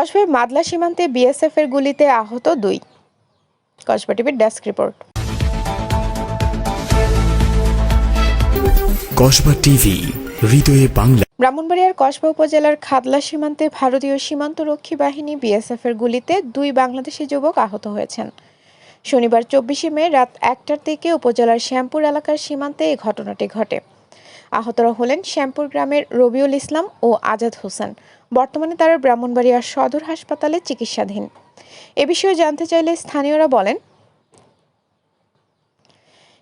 কসবার মাদলা সীমান্তে বিএসএফ এর গুলিতে আহত দুই। কসবা টিভির ডেস্ক রিপোর্ট। কসবা টিভি হৃদয়ে বাংলা। ব্রাহ্মণবাড়িয়ার কসবা উপজেলার খাদলা সীমান্তে ভারতীয় সীমান্ত রক্ষী বাহিনী বিএসএফ এর গুলিতে দুই বাংলাদেশি যুবক আহত হয়েছেন। শনিবার চব্বিশে মে রাত একটার দিকে উপজেলার শ্যামপুর এলাকার সীমান্তে এই ঘটনাটি ঘটে। আহতরা হলেন শ্যামপুর গ্রামের রবিউল ইসলাম ও আজাদ হোসেন। বর্তমানে তারা ব্রাহ্মণবাড়িয়ার সদর হাসপাতালে চিকিৎসাধীন। এ বিষয়ে জানতে চাইলে স্থানীয়রা বলেন,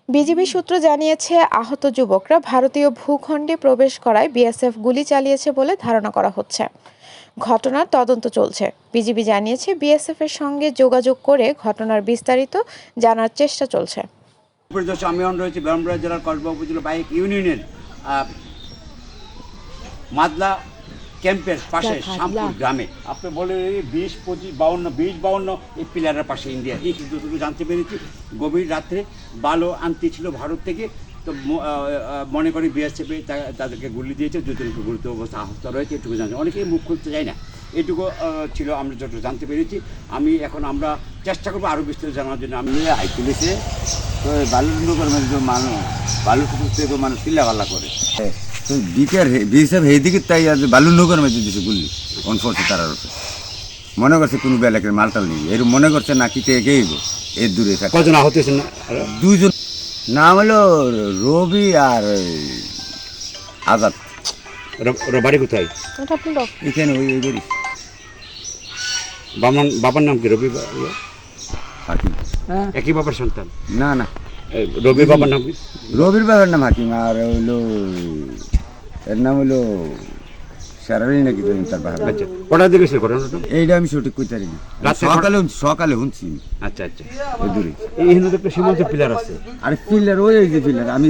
বিজিবি সূত্র জানিয়েছে, আহত যুবকরা ভারতীয় ভূখণ্ডে প্রবেশ করায় বিএসএফ গুলি চালিয়েছে বলে ধারণা করা হচ্ছে। ঘটনার তদন্ত চলছে। বিজিবি জানিয়েছে, বিএসএফ এর সঙ্গে যোগাযোগ করে ঘটনার বিস্তারিত জানার চেষ্টা চলছে। আমি রয়েছে ব্রাহ্মণবাড়িয়া জেলার কসবা উপজেলা বাইক ইউনিয়নের মাদলা ক্যাম্পের পাশে শামপুর গ্রামে। আপনি বলে বিশ পঁচিশ বাউন্ন বিশ বাউন্ন এই পিলারের পাশে ইন্ডিয়া। এই যতটুকু জানতে পেরেছি গভীর রাত্রে বালো আনতে ছিল ভারত থেকে। তো মনে করি বিএসএফে তাদেরকে গুলি দিয়েছে যতটুকু গুরুত্ব অবস্থা আহত রয়েছে এটুকু জানছে অনেকেই মুখ খুলতে চায় না। এটুকু ছিল আমরা যতটুকু জানতে পেরেছি। আমি এখন আমরা চেষ্টা করব আরও বিস্তারিত জানার জন্য। আমি নিয়ে আই তুলেছে। তো বালুর মানে যে মানুষ বালুর পুকুর থেকে মানুষ চিল্লাপাল্লা করে তো বিকের বিএসএফ এই দিকে তাই আজ বালুর নগর মেঝে দিছে গুলি অনফোর্সে তারার উপরে মনে করছে কোনো বেলাকের মালটাল নেই। এর মনে করছে না কি থেকে গেইব এর দূরে থাকে। কজন আহত দুইজন নাম হলো রবি আর আজাদ। বাড়ি কোথায়? এখানে ওই ওই বাড়ি। বাবার বাবার নাম কি? রবি ইয়ে? হাকিম। একই বাবার সন্তান? না না। রবি বাবার নাম কি? রবির বাবার নাম হাকিম আর হইল এর নাম হইল সারালি নাকি তো তার বাবার আচ্ছা কটা দিকে ছিল ঘটনাটা? এইটা আমি সঠিক কইতে পারি না। সকালে সকালে শুনছি। আচ্ছা আচ্ছা। দূরে। এই হিন্দুদের একটা সীমান্ত পিলার আছে। আর পিলার ওই ওই যে পিলার আমি